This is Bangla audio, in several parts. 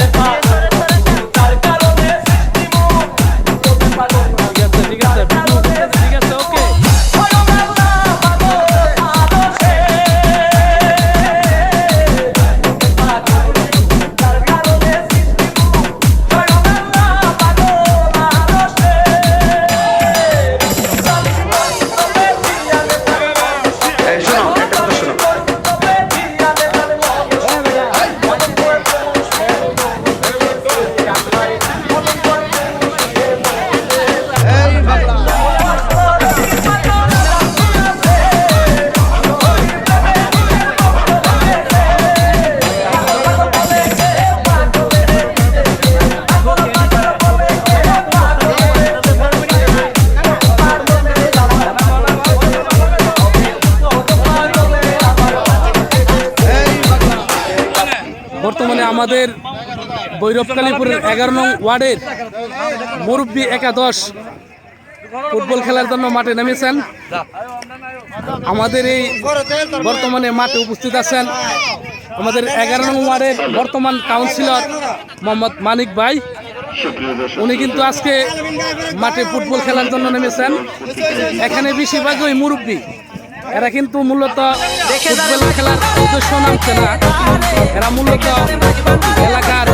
আচ্ছা আমাদের বৈরবকালীপুরের এগারো নং ওয়ার্ডের মুরব্বী একাদশ ফুটবল খেলার জন্য মাঠে নেমেছেন। আমাদের এই বর্তমানে মাঠে উপস্থিত আছেন আমাদের এগারো নং ওয়ার্ডের বর্তমান কাউন্সিলর মোহাম্মদ মানিক ভাই। উনি কিন্তু আজকে মাঠে ফুটবল খেলার জন্য নেমেছেন। এখানে বেশিরভাগই মুরব্বী। এরা কিন্তু মূলত ফুটবল খেলার উদ্দেশ্য নামছে না। এরা মূলত এলাকার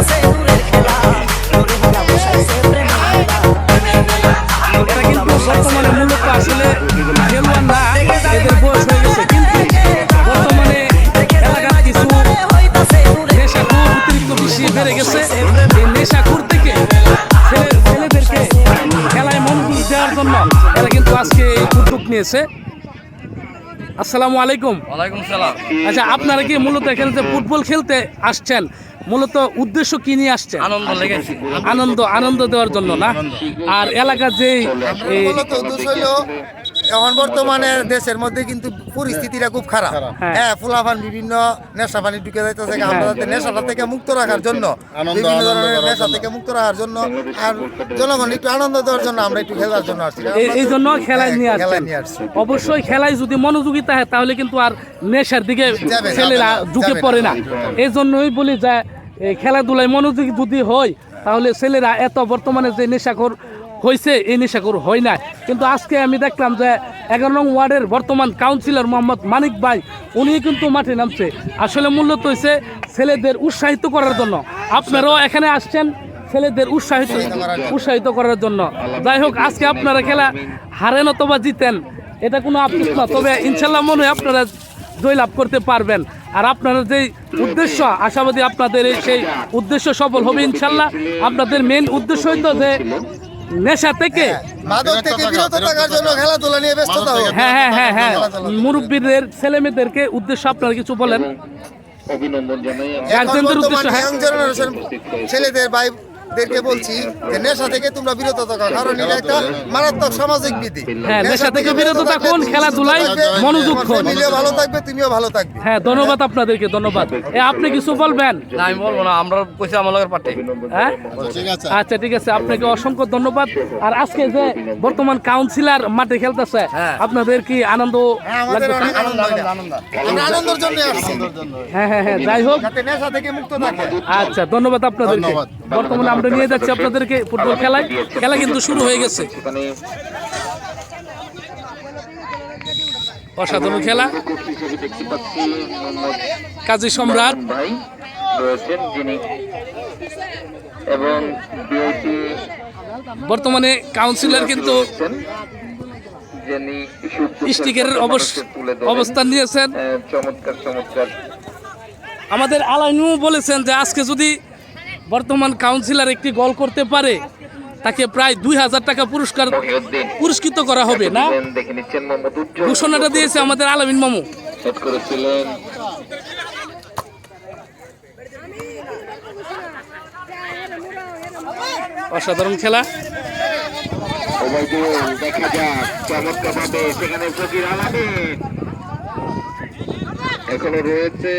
এরা কিন্তু বর্তমানে মূলত আসলে বর্তমানে বেড়ে গেছে। খেলায় দেওয়ার জন্য এরা কিন্তু আজকে উদ্যোগ নিয়েছে। আসসালামু আলাইকুম। ওয়ালাইকুম সালাম। আচ্ছা আপনারা কি মূলত এখানে যে ফুটবল খেলতে আসছেন? মূলত উদ্দেশ্য কি নিয়ে আসছেন? আনন্দ লেগেছে। আনন্দ আনন্দ দেওয়ার জন্য না? আর এলাকা যে এখন বর্তমানে দেশের মধ্যে কিন্তু পরিস্থিতিটা খুব খারাপ। হ্যাঁ। হ্যাঁ ফুলাফান বিভিন্ন নেশা পানি ঢুকে যাইতেছে আমরা নেশাটা থেকে মুক্ত রাখার জন্য বিভিন্ন ধরনের নেশা থেকে মুক্ত রাখার জন্য আর জনগণ একটু আনন্দ দেওয়ার জন্য আমরা একটু খেলার জন্য আসছি। এই- জন্য খেলায় নিয়ে হ্যাঁ, খেলায় নিয়ে আসছি। অবশ্যই খেলায় যদি মনোযোগিতা হয় তাহলে কিন্তু আর নেশার দিকে ছেলেরা ঢুকে পড়ে না। না। এই জন্যই বলি যে খেলাধুলায় মনোযোগী যদি হয় তাহলে ছেলেরা এত বর্তমানে যে নেশাখোর হয়েছে এই নেশাখোর হয় না কিন্তু আজকে আমি দেখলাম যে এগারো নং ওয়ার্ডের বর্তমান কাউন্সিলর মোহাম্মদ মানিক ভাই উনি কিন্তু মাঠে নামছে। আসলে মূলত হয়েছে ছেলেদের উৎসাহিত করার জন্য। আপনারাও এখানে আসছেন ছেলেদের উৎসাহিত উৎসাহিত করার জন্য। যাই হোক, আজকে আপনারা খেলা হারেন অথবা জিতেন, এটা কোনো আফসোস না। তবে ইনশাল্লাহ মনে হয় আপনারা জয়লাভ করতে পারবেন। আর আপনাদের যে উদ্দেশ্য, আশাবাদী আপনাদের সেই উদ্দেশ্য সফল হবে ইনশাল্লাহ আপনাদের মেন উদ্দেশ্য হইতো যে নেশা থেকে? মাদক থেকে বিরত থাকার জন্য খেলাধুলা নিয়ে ব্যস্ত হোক হ্যাঁ হ্যাঁ হ্যাঁ হ্যাঁ। মুরব্বীদের ছেলে মেয়েদেরকে উদ্দেশ্য আপনারা কিছু বলেন। অভিনন্দন জানাই। গার্জেনদের উদ্দেশ্য ছেলেদের young ভাইদেরকে বলছি যে নেশা থেকে তোমরা বিরত থাকো কারণ এটা একটা মারাত্মক সামাজিক বিধি হ্যাঁ, নেশা থেকে বিরত থাকুন, খেলাধুলায় মনোযোগ। ভালো থাকবে তুমিও ভালো থাকবে। হ্যাঁ ধন্যবাদ আপনাদেরকে ধন্যবাদ। এ আপনি কিছু বলবেন? না আমি বলব না আমরা কইছি আমার লগের পার্টি। হ্যাঁ? আচ্ছা ঠিক আছে আপনাকে অসংখ্য ধন্যবাদ। আর আজকে যে বর্তমান কাউন্সিলর মাঠে খেলতেছে হ্যাঁ। আপনাদের কি আনন্দ হ্যাঁ, আমাদের আনন্দ আনন্দের জন্য আসছি। হ্যাঁ হ্যাঁ হ্যাঁ যাই হোক। যাতে নেশা থেকে মুক্ত থাকে। আচ্ছা ধন্যবাদ আপনাদেরকে। বর্তমানে আমরা নিয়ে যাচ্ছি আপনাদেরকে ফুটবল খেলায়। খেলা কিন্তু শুরু হয়ে গেছে। অসাধারণ খেলা। কাজী সম্রাট। রয়েছেন যিনি এবং বর্তমানে কাউন্সিলর কিন্তু স্টিকারের অবস্থান নিয়েছেন। চমৎকার চমৎকার। আমাদের আলাইনু বলেছেন যে আজকে যদি বর্তমান কাউন্সিলর একটি গোল করতে পারে তাকে প্রায় দুই হাজার টাকা পুরস্কার পুরস্কৃত করা হবে না? ঘোষণাটা দিয়েছে আমাদের আলামিন মামু। অসাধারণ খেলা। ওবাইদুল দেখা যাক চমৎকার সেখানে ফকির আলামিন এখনও রয়েছে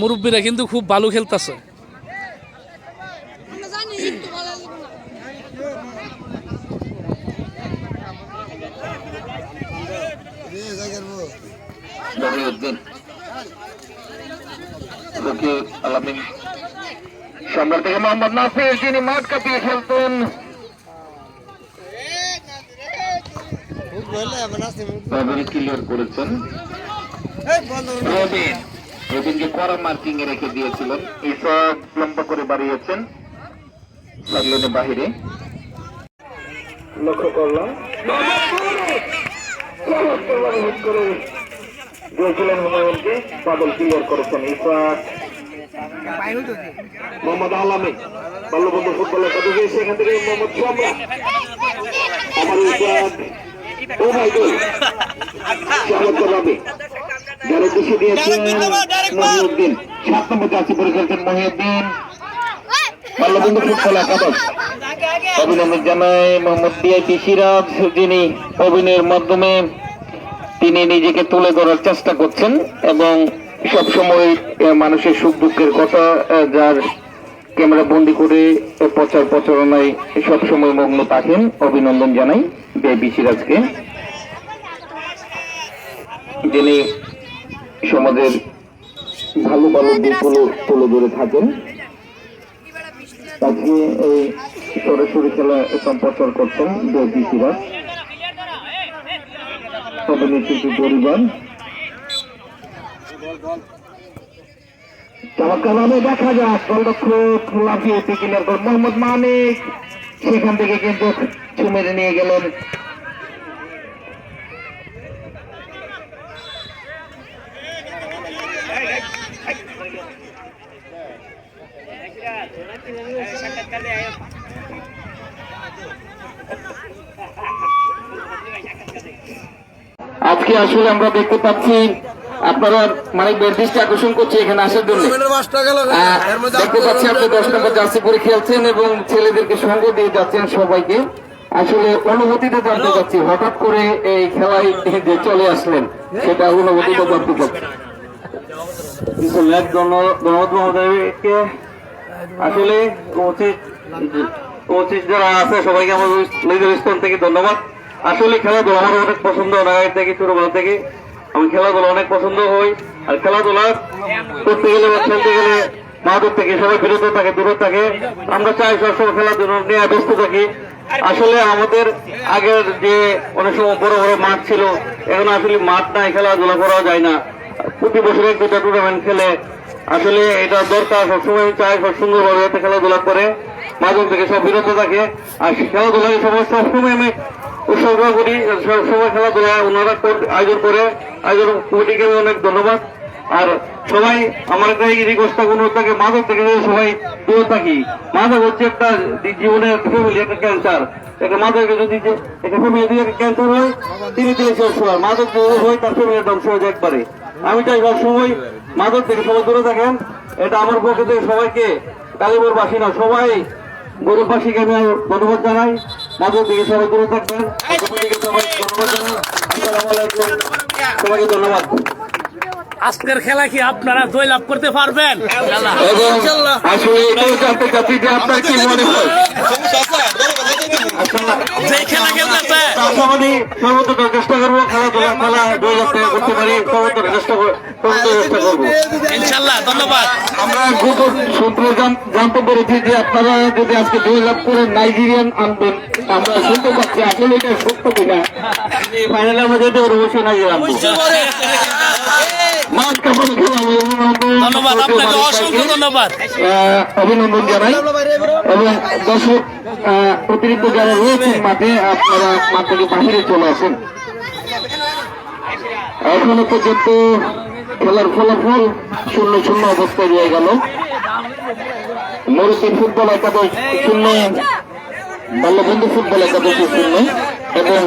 মুরব্বীরা কিন্তু খুব ভালো খেলতেছে। সম্রাট থেকে মোহাম্মদ নাসির যিনি মাঠ কাঁপিয়ে খেলতেন। রবিন ক্লিয়ার করেছেন। রবিন রবিনকে কড়া মার্কিং এ রেখে দিয়েছিলেন। ইসব লম্বা করে বাড়িয়েছেন। লাগলেন বাহিরে। লক্ষ্য করলাম। দিয়েছিলেন হুমায়ুনকে। বাদল ক্লিয়ার করেছেন ইসাক। মোহাম্মদ আলামী বাল্যবন্ধু ফুটবল একাডেমি সেখান থেকে মোহাম্মদ আমার ও ভাই গোল চমৎকারভাবে যারা খুশি দিয়েছেন মহিউদ্দিন সাত নম্বর জার্সি পরে খেলছেন মহিউদ্দিন। বাল্যবন্ধু ফুটবল একাদশ। অভিনন্দন জানাই মোহাম্মদ সিরাজ যিনি অভিনয়ের মাধ্যমে তিনি নিজেকে তুলে ধরার চেষ্টা করছেন এবং সবসময় মানুষের সুখ দুঃখের কথা যার ক্যামেরা বন্দি করে প্রচার প্রচারণায় সবসময় মগ্ন থাকেন। অভিনন্দন জানাই। বিআইপি সিরাজকে, যিনি সমাজের ভালো ভালো দিকগুলো তুলে ধরে থাকেন। আজকে এই সরাসরি খেলা সম্প্রচার করছেন বিআইপি সিরাজ। অভিনেত্রী পরিবার। চমৎকারভাবে দেখা যাক গোলরক্ষক লাফিয়ে গোল মোহাম্মদ মানিক। সেখান থেকে কিন্তু ছুমেরে নিয়ে গেলেন। আজকে আসলে আমরা দেখতে পাচ্ছি আপনারা মানে দৃষ্টি আকর্ষণ করছে এখানে আসার জন্য। দেখতে পাচ্ছি আপনি দশ নম্বর জার্সি পরে খেলছেন এবং ছেলেদেরকে সঙ্গ দিয়ে যাচ্ছেন সবাইকে। আসলে অনুভূতিতে জানতে চাচ্ছি হঠাৎ করে এই খেলায় যে চলে আসলেন সেটা অনুভূতিতে জানতে চাচ্ছি। ধন্যবাদ মহোদয়কে। আসলে যারা আছে সবাইকে আমার নিজের স্থান থেকে ধন্যবাদ। আসলে খেলাধুলা আমার অনেক পছন্দ নাগাই থেকে ছোটবেলা থেকে। আমি খেলাধুলা অনেক পছন্দ হই আর খেলাধুলা করতে গেলে বা খেলতে গেলে মাদক থেকে, সবাই বিরত থাকে দূরে থাকে। আমরা চাই সবসময় খেলাধুলা নিয়ে ব্যস্ত থাকি। আসলে আমাদের আগের যে অনেক সময় বড় বড় মাঠ ছিল, এখন আসলে মাঠ নাই, খেলাধুলা করা যায় না। প্রতি বছর দুটা টুর্নামেন্ট খেলে। আসলে এটা দরকার সবসময় চাই সব সুন্দরভাবে খেলাধুলা করে। মাধ্যম থেকে সব বিরত থাকে। আর খেলাধুলাকে সবসময় আমি উৎসর্গ করি সবসময় খেলাধুলা ওনারা আয়োজন করে, আয়োজন কমিটিকে অনেক ধন্যবাদ। আর সবাই, আমার একটা এই রিকোয়েস্টটা অনুরোধ থাকে, মাদক থেকে সবাই দূরে থাকি, মাদক হচ্ছে একটা জীবনের ফ্যামিলি একটা ক্যান্সার একটা মাদকে যদি একটা ফ্যামিলি যদি একটা ক্যান্সার হয় তিনি তিনি শেষ হয়। মাদক হয়, তার ফ্যামিলি ধ্বংস হয়ে যায় একবারে। আমি চাই সবসময় মাদক থেকে সবাই দূরে থাকেন। এটা আমার পক্ষ থেকে সবাইকে কালীপুর বাসী না, সবাই গরিববাসীকে আমি ধন্যবাদ জানাই। সবাই দূরে থাকবেন। সবাইকে ধন্যবাদ আজকের খেলা কি আপনারা জয়লাভ করতে পারবেন? আসলে আপনার কি মনে হয়? যে খেলা খেলতেছে আশাবাদী সর্বোচ্চ চেষ্টা করব খেলাধুলা খেলা জয়লাভ করতে পারি সর্বোচ্চ চেষ্টা চেষ্টা করব। ইনশাল্লাহ ধন্যবাদ। আমরা গোপন সূত্রে জান- জানতে পেরেছি যে আপনারা যদি আজকে দুই লাখ করে নাইজেরিয়ান আনবেন আমরা শুনতে পাচ্ছি আসলে এটা সত্য কিনা। ফাইনালে আমরা যেতে পারব অবশ্যই নাইজেরিয়ান আনব। মাঠ কাপড় খেলা অভিনন্দন ধন্যবাদ আপনাকে অসংখ্য ধন্যবাদ। অভিনন্দন জানাই। এবং দর্শক অতিরিক্ত যারা রয়েছেন মাঠে, আপনারা মাঠ থেকে বাহিরে চলে আসেন। এখনও পর্যন্ত খেলার ফলাফল শূন্য শূন্য অবস্থায় রয়ে গেল। মরুতি ফুটবল একাদশ শূন্য, বাল্যবন্ধু ফুটবল একাদশ শূন্য, এবং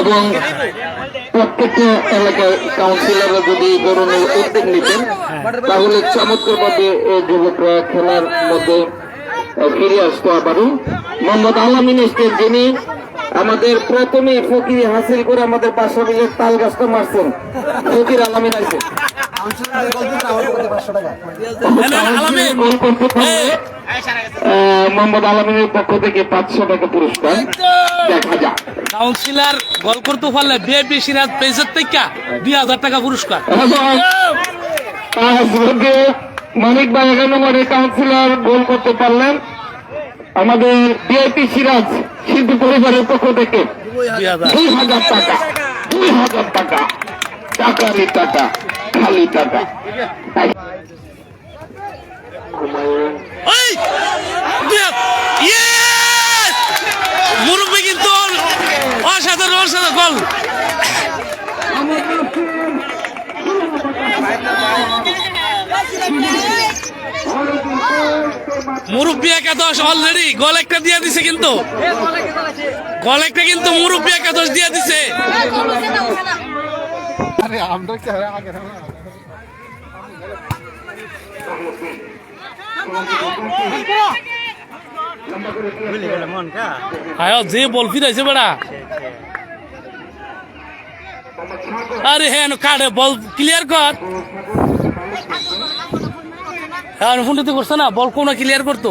এবং প্রত্যেকটা এলাকার কাউন্সিলররা যদি এই ধরনের উদ্যোগ নিতেন তাহলে চমৎকার ভাবে যুবকরা খেলার মধ্যে ফিরে আসতো আবারও। মোহাম্মদ আলামিন এসছেন যিনি আমাদের প্রথমে ফকির হাসিল করে আমাদের পাঁচশো মিলের তাল গাছটা মারছেন। ফকির আলামিন আছে মোহাম্মদ আলমিনের পক্ষ থেকে পাঁচশো টাকা পুরস্কার। দেখা যাক। কাউন্সিলর গোল করতে পারলে বিএপি সিরাজ পেজের থেকে দুই হাজার টাকা পুরস্কার। মানিক ভাই এগারো নম্বরের কাউন্সিলর গোল করতে পারলেন। আমাদের বিআইপি সিরাজ সিদ্ধু পরিবারের পক্ষ থেকে দুই হাজার। দুই হাজার টাকা দুই হাজার টাকা। টাকারই টাকা খালি টাকা! মুরব্বী কিন্তু অসাধারণ অসাধারণ গোল মুরব্বী একাদশ অলরেডি গোল একটা দিয়ে দিছে কিন্তু। গোল একটা কিন্তু মুরব্বী একাদশ দিয়ে দিছে। আয় যে বল ফিরাইছে বেড়া। আরে হ্যাঁ কাটে বল ক্লিয়ার কর। হ্যাঁ ফোনটা তো করছে না? বল কোন ক্লিয়ার করতো?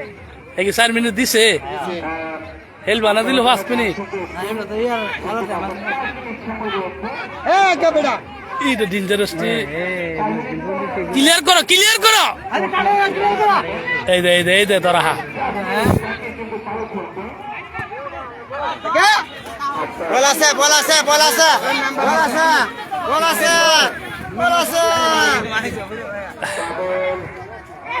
কি চার মিনিট দিছে। হেল বানা দিল পাঁচ মিনিট। এইটা ডেঞ্জারাস ক্লিয়ার করো ক্লিয়ার করো। এই দে এই দে এই দে তোরা হা বল আছে বল আছে বল আছে বল আছে বল আছে বল আছে এ পয়লা আসতে সময় নে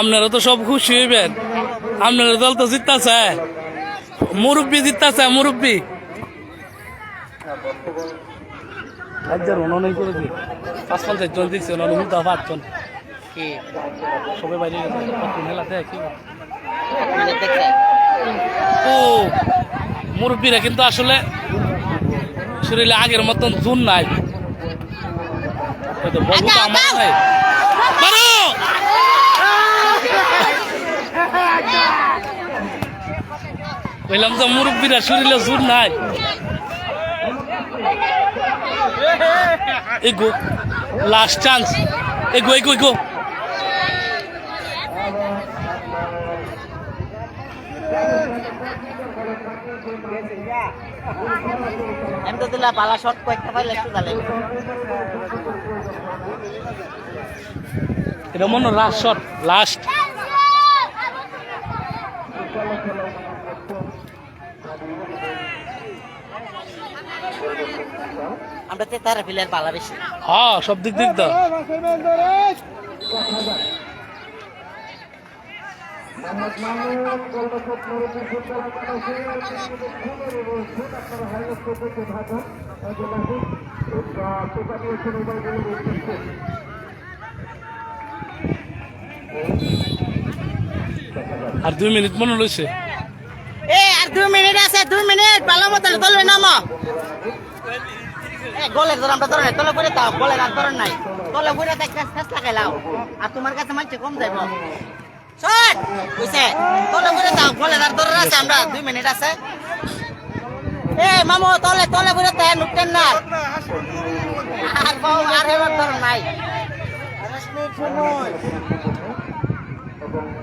আপনারা তো সব খুশি হইবেন। আপনারা দল তো জিততেছে। মুরব্বী জিততেছে মুরব্বী। হাজার অনলাইন করে দিই। পাঁচ পঞ্চাশ জন। দিচ্ছে পাঁচজন সবাই বাইরে হেলাতে কি ও মুরব্বীরা কিন্তু আসলে শরীরে আগের মতন জুন নাই। মারো! কইলাম তো মুরব্বীরা শরীরে জুন নাই। এগো লাস্ট চান্স এগো এগো এগো আমি তো দিলা বালা শট কয়েকটা পাইলে একটু দালে এটা মনে লাস্ট শট লাস্ট আমরা তো তারা ফিলের বালা বেশি। হ্যাঁ সব দিক দিক দাও আর দুই মিনিট মনে লইছে এ আর দুই মিনিট আছে দুই মিনিট। বালা মতো তলবে নামো। এ গোলের ধর আমরা ধরে তলে পড়ে তাও গোলের আর ধরেন নাই। তলে শেষ লাগাই লাও। আর তোমার কাছে মানছে কম যাইব শট! বুঝছে? তলে পড়ে তাও গোলের আর ধরে আছে আমরা দুই মিনিট আছে। এ মামু তলে তলে পড়ে তাই নুকতেন না। আর বাউ আর এবার ধর নাই।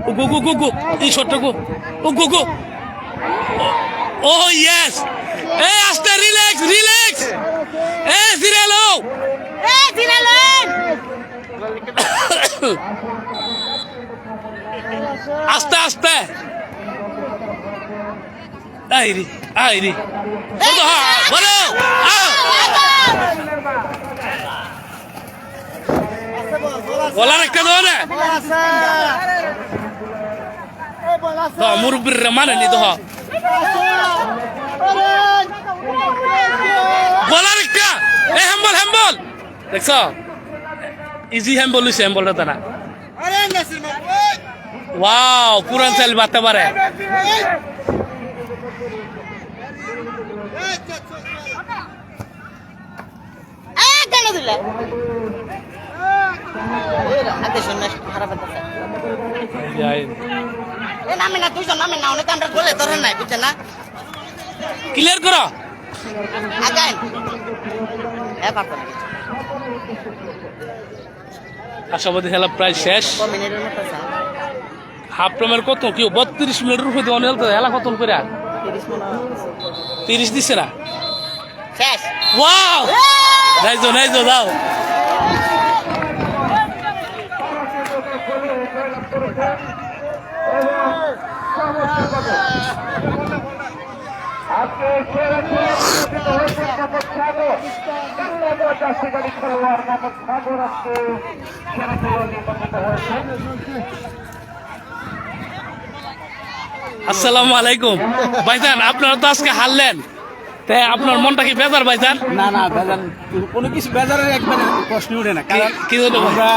গো গো গো গো এই শটটা গো ও গো গো ও ইয়েস এই আস্তে রিল্যাক্স রিল্যাক্স এই ধীরে এ জিরালেন আস্তে আস্তে। আইরি আইরি হ্যাঁ বলো। আও। বলার একটা দাও না মুরব্বীর মানে নি তো বলার একটা। এ, হ্যাম্বল হ্যাম্বল। দেখছ? ইজি হ্যাম্বল হইছে, হ্যাম্বলটা তারা ওয়াও পুরান চাল বাড়তে পারে। ক্লিয়ার করো। আশাবাদী খেলা প্রায় শেষ ক মিনিটের মতো আছে হাফ টাইমের কত? কি বত্রিশ মিনিটের উপরে অনেক খেলা খতম করে তিরিশ মিনিট তিরিশ দিছে না? ওয়াও! নাইজো নাইজো যাও। খেলোয়াড় মোহাম্মদ সাগর আজকে খেলোয়াড় নির্বাচিত হয়েছে আসসালামু আলাইকুম। ভাইজান আপনারা তো আজকে হারলেন। তাই আপনার মনটা কি বেজার ভাইজান? না না বেজার কোনো কিছু বেজারের একবারে প্রশ্ন উঠে না কারণ কি জন্য আমরা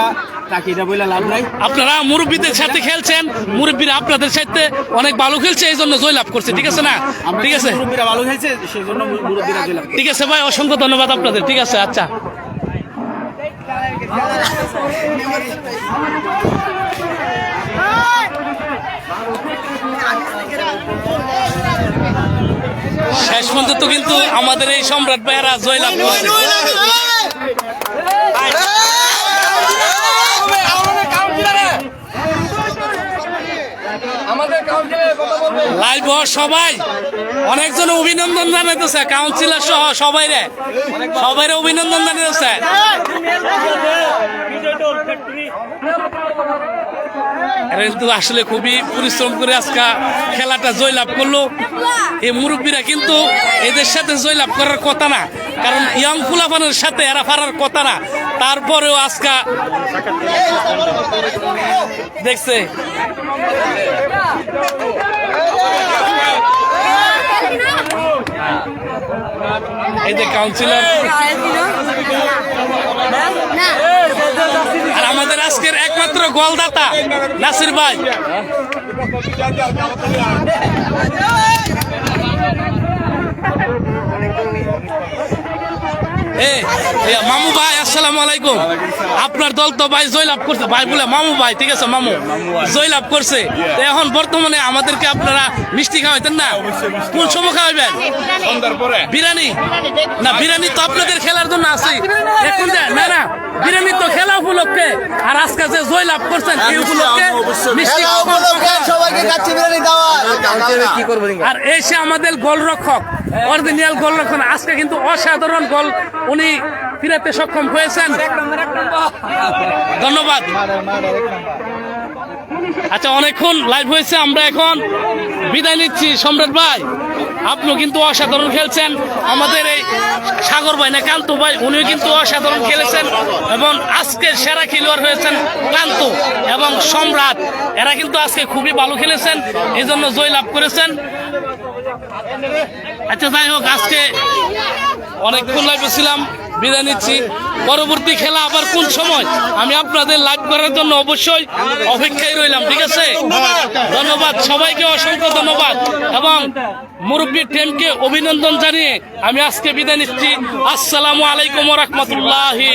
বলে লাভ নাই। আপনারা মুরব্বীদের সাথে খেলছেন মুরব্বীরা আপনাদের সাথে অনেক ভালো খেলছে এই জন্য জয়লাভ করছে ঠিক আছে না? ঠিক আছে? মুরব্বীরা ভালো খেলছে সেই জন্য মুরব্বীরা ঠিক আছে ভাই অসংখ্য ধন্যবাদ আপনাদের ঠিক আছে আচ্ছা। শেষ পর্যন্ত কিন্তু আমাদের এই সম্রাট ভাইয়েরা জয়লাভ লাইভ সবাই। অনেকজন অভিনন্দন জানাইতেছে কাউন্সিলর সহ সবাই রে সবাই অভিনন্দন জানাইতেছে। আসলে খুবই পরিশ্রম করে আজকে খেলাটা জয়লাভ করল। এই মুরব্বীরা কিন্তু এদের সাথে জয়লাভ করার কথা না। কারণ ইয়াং ফুলাফানের সাথে এরা পারার কথা না। তারপরেও আজকা দেখছে। এই যে কাউন্সিলর আর আমাদের আজকের একমাত্র গোলদাতা নাসির ভাই এ, এ, মামু ভাই আসসালামু আলাইকুম। আপনার দল তো ভাই জয়লাভ করছে। ভাই বলে মামু ভাই ঠিক আছে মামু। জয়লাভ করছে। এখন বর্তমানে আমাদেরকে আপনারা মিষ্টি খাওয়াইতেন না? কোন সময় খাওয়াইবেন? বিরিয়ানি? না বিরিয়ানি তো আপনাদের খেলার জন্য আছে। এখন না না বিরিয়ানি তো খেলা উপলক্ষে। আর আজকে যে জয়লাভ করছেন এই উপলক্ষে মিষ্টি সবাইকে কাচ্চি বিরিয়ানি দেওয়া আর এই সে আমাদের গোলরক্ষক অরিজিনাল গোলরক্ষক আজকে কিন্তু অসাধারণ গোল। উনি ফিরাতে সক্ষম হয়েছেন। ধন্যবাদ। আচ্ছা অনেকক্ষণ লাইভ হয়েছে, আমরা এখন বিদায় নিচ্ছি। সম্রাট ভাই, আপনিও কিন্তু অসাধারণ খেলছেন। আমাদের এই সাগর ভাই না কান্ত ভাই, উনিও কিন্তু অসাধারণ খেলেছেন এবং আজকের সেরা খেলোয়াড় হয়েছেন কান্ত এবং সম্রাট। এরা কিন্তু আজকে খুবই ভালো খেলেছেন এই জন্য জয় লাভ করেছেন। আচ্ছা যাই হোক, আজকে অনেকক্ষণ লাইভে ছিলাম, বিদায় নিচ্ছি। পরবর্তী খেলা আবার কোন সময়? আমি আপনাদের লাইভ করার জন্য অবশ্যই অপেক্ষায় রইলাম, ঠিক আছে? ধন্যবাদ, সবাইকে অসংখ্য ধন্যবাদ এবং মুরব্বী টিমকে অভিনন্দন জানিয়ে আমি আজকে বিদায় নিচ্ছি। আসসালামু আলাইকুম রহমতুল্লাহি